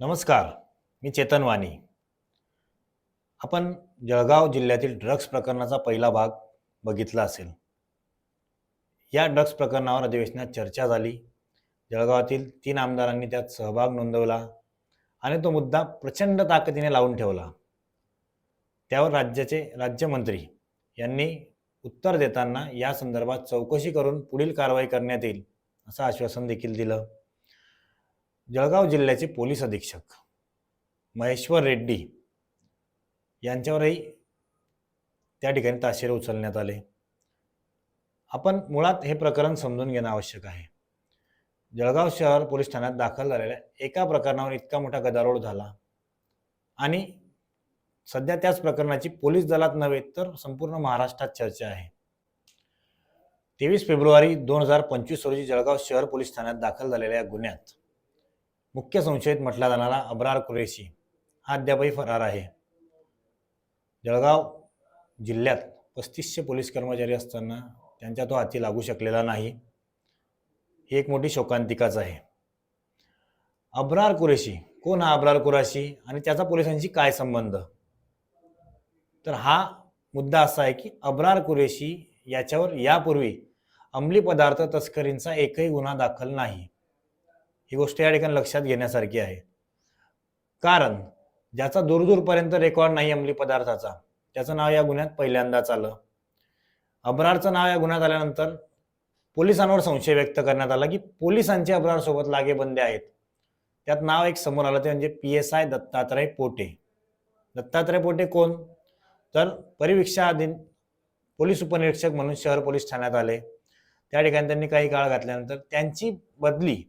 नमस्कार मी चेतन वाणी. आपण जळगाव जिल्ह्यातील ड्रग्ज प्रकरणाचा पहिला भाग बघितला असेल. या ड्रग्ज प्रकरणावर अधिवेशनात चर्चा झाली. जळगावातील तीन आमदारांनी त्यात सहभाग नोंदवला आणि तो मुद्दा प्रचंड ताकदीने लावून ठेवला. त्यावर राज्याचे राज्यमंत्री यांनी उत्तर देताना या संदर्भात चौकशी करून पुढील कारवाई करण्यात येईल असं आश्वासन देखील दिलं. जळगाव जिल्ह्याचे पोलीस अधीक्षक महेश्वर रेड्डी यांच्यावरही त्या ठिकाणी ताशेरे उचलण्यात आले. आपण मुळात हे प्रकरण समजून घेणं आवश्यक आहे. जळगाव शहर पोलीस ठाण्यात दाखल झालेल्या एका प्रकरणावर इतका मोठा गदारोळ झाला आणि सध्या त्याच प्रकरणाची पोलीस दलात नव्हे तर संपूर्ण महाराष्ट्रात चर्चा आहे. तेवीस फेब्रुवारी दोन हजार पंचवीस रोजी जळगाव शहर पोलीस ठाण्यात दाखल झालेल्या या गुन्ह्यात मुख्य संशयित म्हटला जाणारा अब्रार कुरेशी हा अद्यापही फरार आहे. जळगाव जिल्ह्यात पस्तीसशे पोलीस कर्मचारी असताना त्यांच्या तो हाती लागू शकलेला नाही. ही एक मोठी शोकांतिकाच आहे. अब्रार कुरेशी कोण हा अब्रार कुरेशी आणि त्याचा पोलिसांशी काय संबंध? तर हा मुद्दा असा आहे की अब्रार कुरेशी याच्यावर यापूर्वी अंमली पदार्थ तस्करींचा एकही गुन्हा दाखल नाही. ही गोष्ट या ठिकाणी लक्षात घेण्यासारखी आहे. कारण ज्याचा दूरदूरपर्यंत रेकॉर्ड नाही अंमली पदार्थाचा त्याचं नाव या गुन्ह्यात पहिल्यांदाच आलं. अब्रारचं नाव या गुन्ह्यात आल्यानंतर पोलिसांवर संशय व्यक्त करण्यात आला की पोलिसांचे अब्रारसोबत लागेबंदे आहेत. त्यात नाव एक समोर आलं ते म्हणजे P S I Dattatray Pote. Dattatray Pote कोण? तर परिवीक्षाधीन पोलीस उपनिरीक्षक म्हणून शहर पोलीस ठाण्यात आले. त्या ठिकाणी त्यांनी काही काळ घातल्यानंतर त्यांची बदली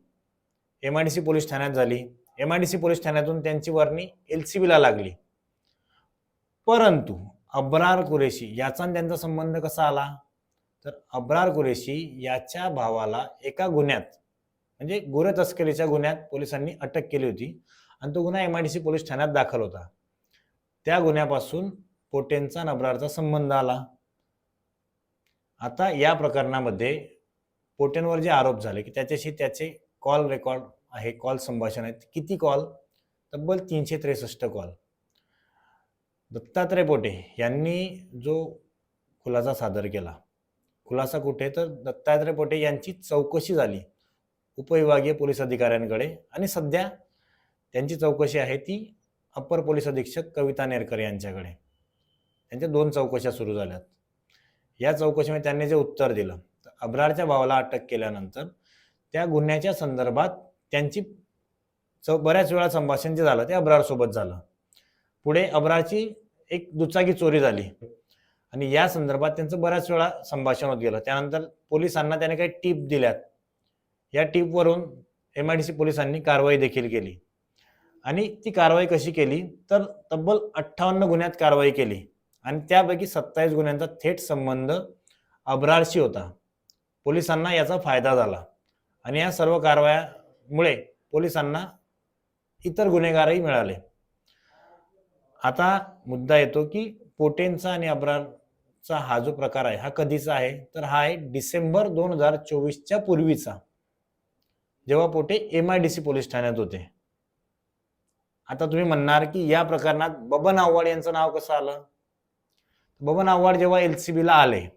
M I D C police ठाण्यात झाली. M I D C police ठाण्यातून त्यांची वर्णी एल सी बीला लागली. परंतु अब्रार कुरेशी याचा आणि त्यांचा संबंध कसा आला? तर अब्रार कुरेशी याच्या भावाला एका गुन्ह्यात म्हणजे गुरे तस्करीच्या गुन्ह्यात पोलिसांनी अटक केली होती आणि तो गुन्हा M I D C police ठाण्यात दाखल होता. त्या गुन्ह्यापासून पोटेंचा आणि संबंध आला. आता या प्रकरणामध्ये पोटेंवर जे आरोप झाले की त्याच्याशी त्याचे कॉल रेकॉर्ड आहे कॉल संभाषण आहेत. किती कॉल? तब्बल तीनशे त्रेसष्ट कॉल. दत्तात्रय पोटे यांनी जो खुलासा सादर केला. खुलासा कुठे? तर दत्तात्रय पोटे यांची चौकशी झाली. उपविभागीय पोलीस अधिकाऱ्यांकडे आणि सध्या त्यांची चौकशी आहे ती अप्पर पोलीस अधीक्षक कविता नेरकर यांच्याकडे. त्यांच्या दोन चौकशा सुरू झाल्यात. या चौकशीमध्ये त्यांनी जे उत्तर दिलं तर अब्रारच्या भावाला अटक केल्यानंतर त्या गुन्ह्याच्या संदर्भात त्यांची बऱ्याच वेळा संभाषण जे झालं ते अब्रारसोबत झालं. पुढे अब्रारची एक दुचाकी चोरी झाली. आणि या संदर्भात त्यांचं बऱ्याच वेळा संभाषण होत गेलं. त्यानंतर पोलिसांना त्याने काही टीप दिल्यात. या टीपवरून एम आय डी सी पोलिसांनी कारवाई देखील केली. आणि ती कारवाई कशी केली? तर तब्बल अठ्ठावन्न गुन्ह्यात कारवाई केली. आणि त्यापैकी सत्तावीस गुन्ह्यांचा थेट संबंध अब्रारशी होता. पोलिसांना याचा फायदा झाला. आणि या सर्व कारवाया मुळे पोलिसांना इतर गुन्हेगारही मिळाले. आता मुद्दा येतो की पोटेंचा आणि अब्रारचा हा जो प्रकार आहे हा कधीचा आहे? तर हा आहे डिसेंबर दोन हजार चोवीसच्या पूर्वीचा. जेव्हा Pote M I D C police ठाण्यात होते. आता तुम्ही म्हणणार की या प्रकरणात बबन आव्हाड यांचं नाव कसं आलं? बबन आव्हाड जेव्हा एल सी बीला आले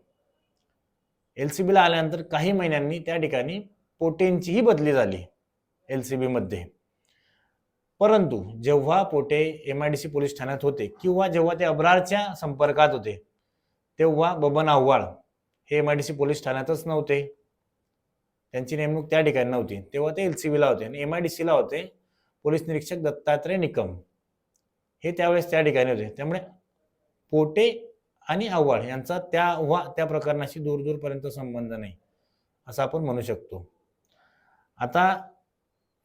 एल सी बीला आल्यानंतर काही महिन्यांनी त्या ठिकाणी पोटेंचीही बदली झाली. एल सी बीमध्ये परंतु जेव्हा Pote M I D C police ठाण्यात होते किंवा जेव्हा ते अब्रारच्या संपर्कात होते तेव्हा बबन आव्हाड हे एम आय डी सी पोलीस ठाण्यातच नव्हते. त्यांची नेमणूक त्या ठिकाणी नव्हती. तेव्हा ते एल सी बीला होते आणि एम आय डी सीला होते पोलीस निरीक्षक दत्तात्रय निकम. हे त्यावेळेस त्या ठिकाणी होते. त्यामुळे पोटे आणि आव्हाड यांचा त्या त्या प्रकरणाशी दूर दूरपर्यंत संबंध नाही असं आपण म्हणू शकतो. आता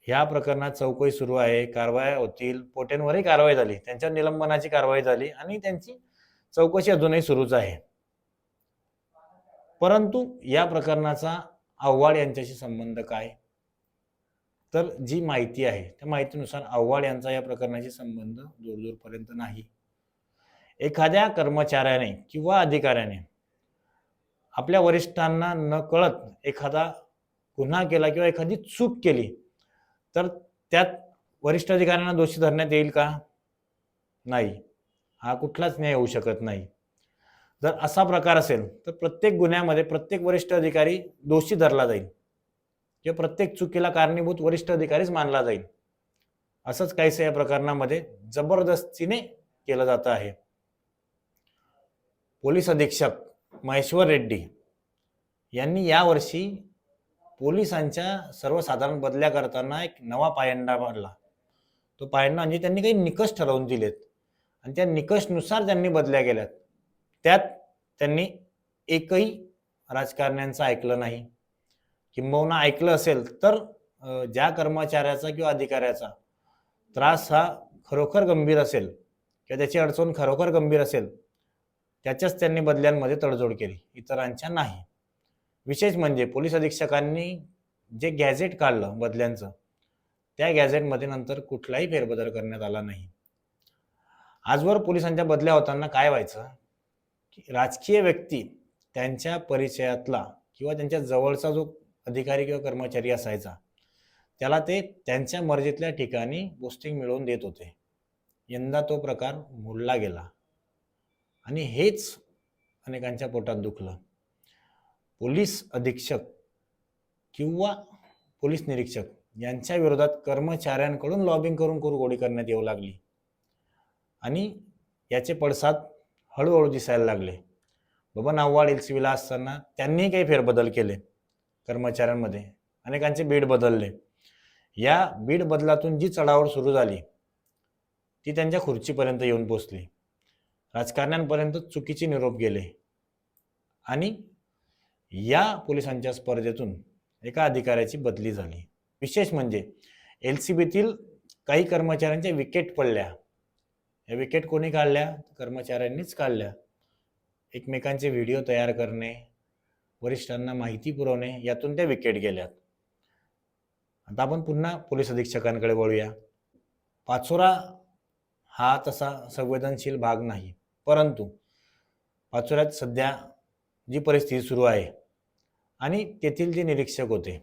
ह्या प्रकरणात चौकशी सुरू आहे. कारवाया होतील. पोटेंवरही कारवाई झाली. त्यांच्या निलंबनाची कारवाई झाली आणि त्यांची चौकशी अजूनही सुरूच आहे. परंतु या प्रकरणाचा आव्हाड यांच्याशी संबंध काय? तर जी माहिती आहे त्या माहितीनुसार आव्हाड यांचा या प्रकरणाशी संबंध दूरदूरपर्यंत नाही. एखाद्या कर्मचाऱ्याने किंवा अधिकाऱ्याने आपल्या वरिष्ठांना न कळत एखादा गुन्हा केला किंवा एखादी चूक केली तर त्यात वरिष्ठ अधिकाऱ्यांना दोषी धरण्यात येईल का? नाही. हा कुठलाच न्याय होऊ शकत नाही. जर असा प्रकार असेल तर प्रत्येक गुन्ह्यामध्ये प्रत्येक वरिष्ठ अधिकारी दोषी धरला जाईल. किंवा प्रत्येक चुकीला कारणीभूत वरिष्ठ अधिकारीच मानला जाईल. असंच काहीसं या प्रकरणामध्ये जबरदस्तीने केलं जातं आहे. पोलीस अधीक्षक महेश्वर रेड्डी यांनी यावर्षी पोलिसांच्या सर्वसाधारण बदल्या करताना एक नवा पायंडा मांडला तो पायंडा म्हणजे त्यांनी काही निकष ठरवून दिलेत. आणि त्या निकषनुसार त्यांनी बदल्या केल्यात. त्यात त्यांनी एकही राजकारण्यांचं ऐकलं नाही. किंबहुना ऐकलं असेल तर ज्या कर्मचाऱ्याचा किंवा अधिकाऱ्याचा त्रास हा खरोखर गंभीर असेल किंवा त्याची अडचण खरोखर गंभीर असेल त्याच्याच त्यांनी बदल्यांमध्ये तडजोड केली. इतरांच्या नाही. विशेष म्हणजे पोलीस अधीक्षकांनी जे गॅझेट काढलं बदल्यांचं त्या गॅझेटमध्ये नंतर कुठलाही फेरबदल करण्यात आला नाही. आजवर पोलिसांच्या बदल्या होताना काय व्हायचं? की राजकीय व्यक्ती त्यांच्या परिचयातला किंवा त्यांच्या जवळचा जो अधिकारी किंवा कर्मचारी असायचा त्याला ते त्यांच्या मर्जीतल्या ठिकाणी पोस्टिंग मिळवून देत होते. यंदा तो प्रकार मोडला गेला. आणि हेच अनेकांच्या पोटात दुखलं. पोलीस अधीक्षक किंवा पोलीस निरीक्षक यांच्या विरोधात कर्मचाऱ्यांकडून लॉबिंग करून कुरघोडी करण्यात येऊ लागली. आणि याचे पडसाद हळूहळू दिसायला लागले. बबन आव्हाड एल सी बीला असताना त्यांनी काही फेरबदल केले कर्मचाऱ्यांमध्ये. अनेकांचे बीड बदलले. या बीड बदलातून जी चढावड सुरू झाली ती त्यांच्या खुर्चीपर्यंत येऊन पोचली. राजकारण्यांपर्यंत चुकीचे निरोप गेले. आणि या पोलिसांच्या स्पर्धेतून एका अधिकाऱ्याची बदली झाली. विशेष म्हणजे एल सी बीतील काही कर्मचाऱ्यांच्या विकेट पडल्या. या विकेट कोणी काढल्या? कर्मचाऱ्यांनीच काढल्या. एकमेकांचे व्हिडिओ तयार करणे वरिष्ठांना माहिती पुरवणे यातून त्या विकेट गेल्यात. आता आपण पुन्हा पोलीस अधीक्षकांकडे वळूया. पाचोरा हा तसा संवेदनशील भाग नाही परंतु पाचोऱ्यात सध्या जी परिस्थिती सुरू आहे. आणि तेथील जे निरीक्षक होते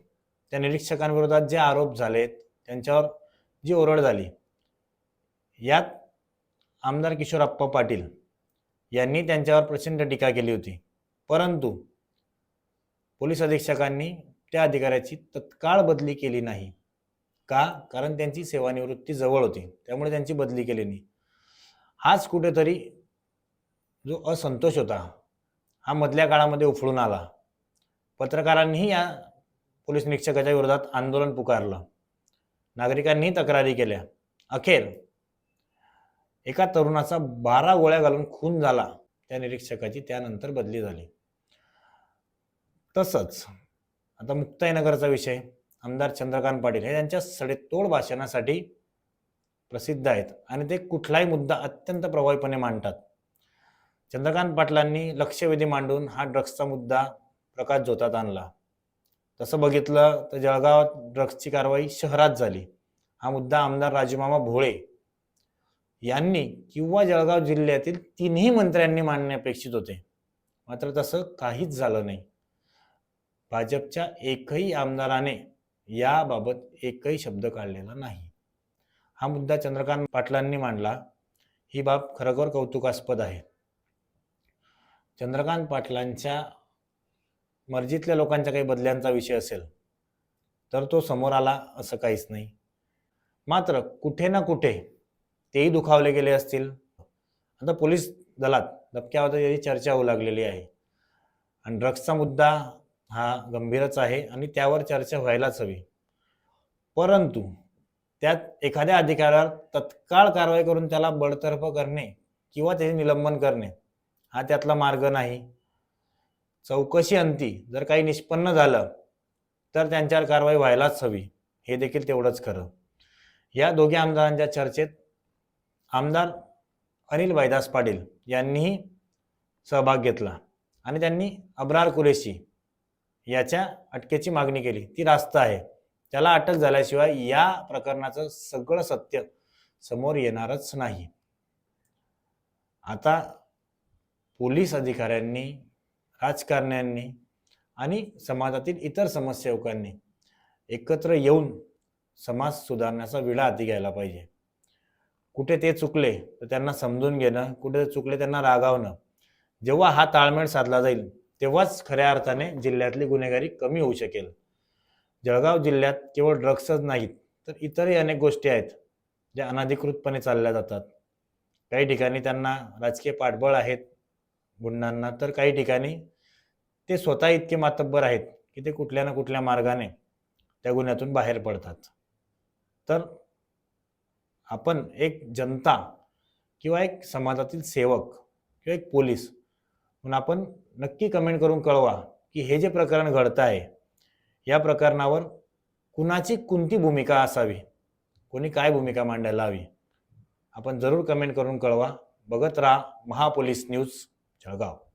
त्या निरीक्षकांविरोधात जे आरोप झालेत त्यांच्यावर जी ओरड झाली यात आमदार किशोरप्पा पाटील यांनी त्यांच्यावर प्रचंड टीका केली होती. परंतु पोलीस अधीक्षकांनी त्या अधिकाऱ्याची तत्काळ बदली केली नाही का? कारण त्यांची सेवानिवृत्ती जवळ होती त्यामुळे त्यांची बदली केली नाही. हाच कुठेतरी जो असंतोष होता हा मधल्या काळामध्ये उफळून आला. पत्रकारांनीही या पोलीस निरीक्षकाच्या विरोधात आंदोलन पुकारलं. नागरिकांनीही तक्रारी केल्या. अखेर एका तरुणाचा बारा गोळ्या घालून खून झाला. त्या निरीक्षकाची त्यानंतर बदली झाली. तसंच आता मुक्ताईनगरचा विषय आमदार चंद्रकांत पाटील हे त्यांच्या सडेतोड भाषणासाठी प्रसिद्ध आहेत. आणि ते कुठलाही मुद्दा अत्यंत प्रभावीपणे मांडतात. चंद्रकांत पाटलांनी लक्षवेधी मांडून हा ड्रग्सचा मुद्दा प्रकाश जोतात आणला. तसं बघितलं तर जळगावात ड्रग्सची कारवाई शहरात झाली. हा मुद्दा आमदार राजूमामा भोळे यांनी किंवा जळगाव जिल्ह्यातील तिन्ही मंत्र्यांनी मांडणे अपेक्षित होते. मात्र तसं काहीच झालं नाही. भाजपच्या एकही आमदाराने याबाबत एकही शब्द काढलेला नाही. हा मुद्दा चंद्रकांत पाटलांनी मांडला. ही बाब खरोखर कौतुकास्पद आहे. चंद्रकांत पाटलांच्या मर्जीतल्या लोकांच्या काही बदल्यांचा विषय असेल तर तो समोर आला असं काहीच नाही. मात्र कुठे ना कुठे तेही दुखावले गेले असतील. आता पोलीस दलात धपक्यावर याची चर्चा होऊ लागलेली आहे. आणि ड्रग्सचा मुद्दा हा गंभीरच आहे आणि त्यावर चर्चा व्हायलाच हवी. परंतु त्यात एखाद्या अधिकाऱ्यावर तत्काळ कारवाई करून त्याला बडतर्फ करणे किंवा त्याचे निलंबन करणे हा त्यातला मार्ग नाही. चौकशी अंती जर काही निष्पन्न झालं तर त्यांच्यावर कारवाई व्हायलाच हवी. हे देखील तेवढंच खरं. या दोघी आमदारांच्या चर्चेत आमदार अनिल वैदास पाटील यांनीही सहभाग घेतला आणि त्यांनी अब्रार कुरेशी याच्या अटकेची मागणी केली. ती रास्त आहे. त्याला अटक झाल्याशिवाय या प्रकरणाचं सगळं सत्य समोर येणारच नाही. आता पोलीस अधिकाऱ्यांनी राजकारण्यांनी आणि समाजातील इतर समाजसेवकांनी एकत्र येऊन समाज सुधारण्याचा विडा हाती घ्यायला पाहिजे. कुठे ते चुकले तर त्यांना समजून घेणं कुठे ते चुकले त्यांना रागावणं. जेव्हा हा ताळमेळ साधला जाईल तेव्हाच खऱ्या अर्थाने जिल्ह्यातली गुन्हेगारी कमी होऊ शकेल. जळगाव जिल्ह्यात केवळ ड्रग्सच नाहीत तर इतरही अनेक गोष्टी आहेत ज्या अनधिकृतपणे चालल्या जातात. काही ठिकाणी त्यांना राजकीय पाठबळ आहेत गुंडांना तर काही ठिकाणी ते स्वतः इतके मातब्बर आहेत की ते कुठल्या ना कुठल्या मार्गाने त्या गुन्ह्यातून बाहेर पडतात. तर आपण एक जनता किंवा एक समाजातील सेवक किंवा एक पोलीस म्हणून आपण नक्की कमेंट करून कळवा की हे जे प्रकरण घडतं आहे या प्रकरणावर कुणाची कोणती भूमिका असावी? कोणी काय भूमिका मांडायला हवी? आपण जरूर कमेंट करून कळवा. बघत राहा महापोलीस न्यूज. जळगाव